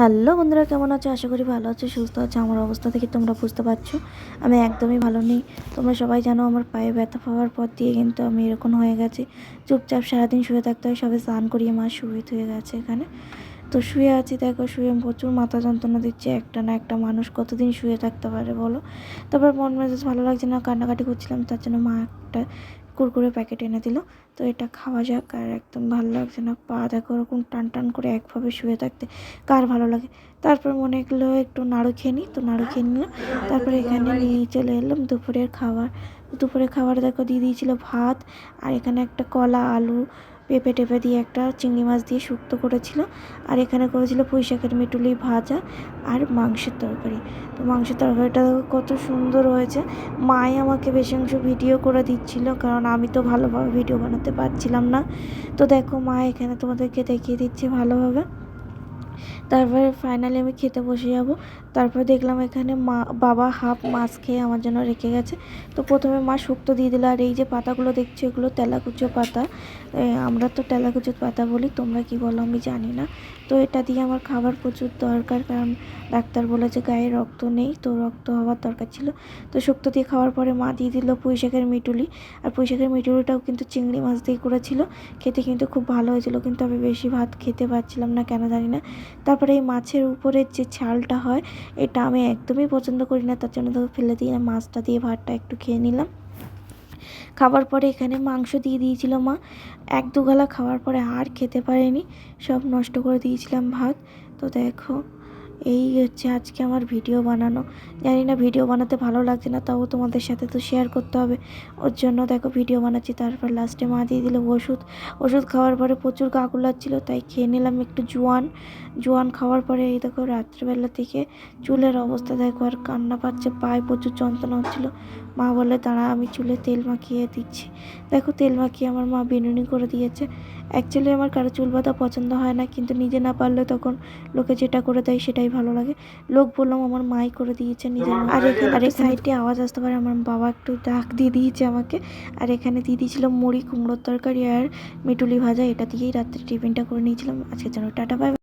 Hello বন্ধুরা, কেমন আছো? আশা করি ভালো আছো, সুস্থ আছো। আমার অবস্থা থেকে তোমরা বুঝতে পারছ। আমি একদমই ভালো নেই। তোমরা সবাই জানো আমার পায়ে ব্যথা পাওয়ার পর দিয়ে কিন্তু আমি এরকম হয়ে গেছি। চুপচাপ সারাদিন শুয়ে থাকতে হয়, সবে স্নান করিয়ে মা শুয়ে হয়ে গেছে এখানে। তো শুয়ে আছি, দেখো, শুয়ে প্রচুর মাথা যন্ত্রণা দিচ্ছে। একটা না একটা মানুষ কতদিন শুয়ে থাকতে পারে বলো? তারপর মন মেজাজ ভালো লাগছে না, কান্নাকাটি করছিলাম, তার জন্য মা একটা কুরকুরে প্যাকেট এনে দিল। তো এটা খাওয়া যাক আর একদম ভালো লাগছে না। পা দেখো ওরকম টান টান করে একভাবে শুয়ে থাকতে। কার ভালো লাগে? তারপর মনে হলো একটু নাড়ু খেয়ে নিই তো নাড়ু খেয়ে নিলাম। তারপর এখানে নিয়ে চলে এলাম দুপুরের খাবার। দুপুরের খাবার দেখো দিয়ে দিয়েছিল ভাত আর এখানে একটা কলা, আলু পেঁপে টেপে দিয়ে একটা চিংড়ি মাছ দিয়ে শুক্ত করেছিল। আর এখানে করেছিল পুঁই শাকের মিটুলি ভাজা আর মাংসের তরকারি। তো মাংসের তরকারিটা কত সুন্দর হয়েছে। মাই আমাকে বেশি অংশ ভিডিও করে দিচ্ছিল, কারণ আমি তো ভালোভাবে ভিডিও বানাতে পারছিলাম না। তো দেখো মা এখানে তোমাদেরকে দেখিয়ে দিচ্ছে ভালোভাবে। তারপরে ফাইনালি আমি খেতে বসে যাব। তারপর দেখলাম এখানে মা, বাবা হাফ মাছ খেয়ে আমার জন্য রেখে গেছে। তো প্রথমে মা শুক্তো দিয়ে দিল, আর এই যে পাতাগুলো দেখছি, এগুলো তেলাকুচো পাতা। আমরা তো তেলাকুচো পাতা বলি, তোমরা কি বলো আমি জানি না। তো এটা দিয়ে আমার খাবার প্রচুর দরকার, কারণ ডাক্তার বলেছে গায়ে রক্ত নেই, তো রক্ত হওয়ার দরকার ছিল। তো শুক্তো দিয়ে খাওয়ার পরে মা দিয়ে দিল পুঁই শাকের মিটুলি। আর পুঁই শাকের মিটুলিটাও কিন্তু চিংড়ি মাছ দিয়ে করেছিল। খেতে কিন্তু খুব ভালো হয়েছিল, কিন্তু আমি বেশি ভাত খেতে পারছিলাম না, কেন জানি না। তারপরে এই মাছের উপরের যে ছালটা হয়, এটা আমি একদমই পছন্দ করি না, তার জন্য তো ফেলে দিয়ে মাছটা দিয়ে ভাতটা একটু খেয়ে নিলাম। খাবার পরে এখানে মাংস দিয়ে দিয়েছিল মা। এক দুগালা খাওয়ার পরে আর খেতে পারেনি, সব নষ্ট করে দিয়েছিলাম ভাত। তো দেখো এই হচ্ছে আজকে আমার ভিডিও বানানো। জানি না ভিডিও বানাতে ভালো লাগছে না, তাও তোমাদের সাথে তো শেয়ার করতে হবে। ওর জন্য দেখো ভিডিও বানাচ্ছি, তারপর লাস্টে মা দিয়ে দিল ওষুধ। ওষুধ খাওয়ার পরে প্রচুর গা গুলাচ্ছিল, তাই খেয়ে নিলাম একটু জোয়ান। জোয়ান খাওয়ার পরে এই দেখো রাত্রিবেলা থেকে চুলের অবস্থা দেখো, আর কান্না পাচ্ছে, পায়ে প্রচুর যন্ত্রণা হচ্ছিল। মা বলে দাঁড়া, আমি চুলে তেল মাখিয়ে দিচ্ছি। দেখো তেল মাখিয়ে আমার মা বিনুনি করে দিয়েছে। অ্যাকচুয়ালি আমার কারও চুল বাঁধা পছন্দ হয় না, কিন্তু নিজে না পারলে তখন লোকে যেটা করে দেয় সেটাই ভালো লাগে। লোক বললাম আমার মাই করে দিয়েছে নিজের। আর এখানে আরেক সাইডে আওয়াজ আসতে পারে আমার বাবা একটু ডাক দিয়ে দিয়েছে আমাকে। আর এখানে দিয়ে দিয়েছিল মুড়ি কুমড়োর তরকারি আর মিটুলি ভাজা এটা দিয়েই রাত্রে টিফিনটা করে নিয়েছিলাম। আজকে জন্য টাটা বাই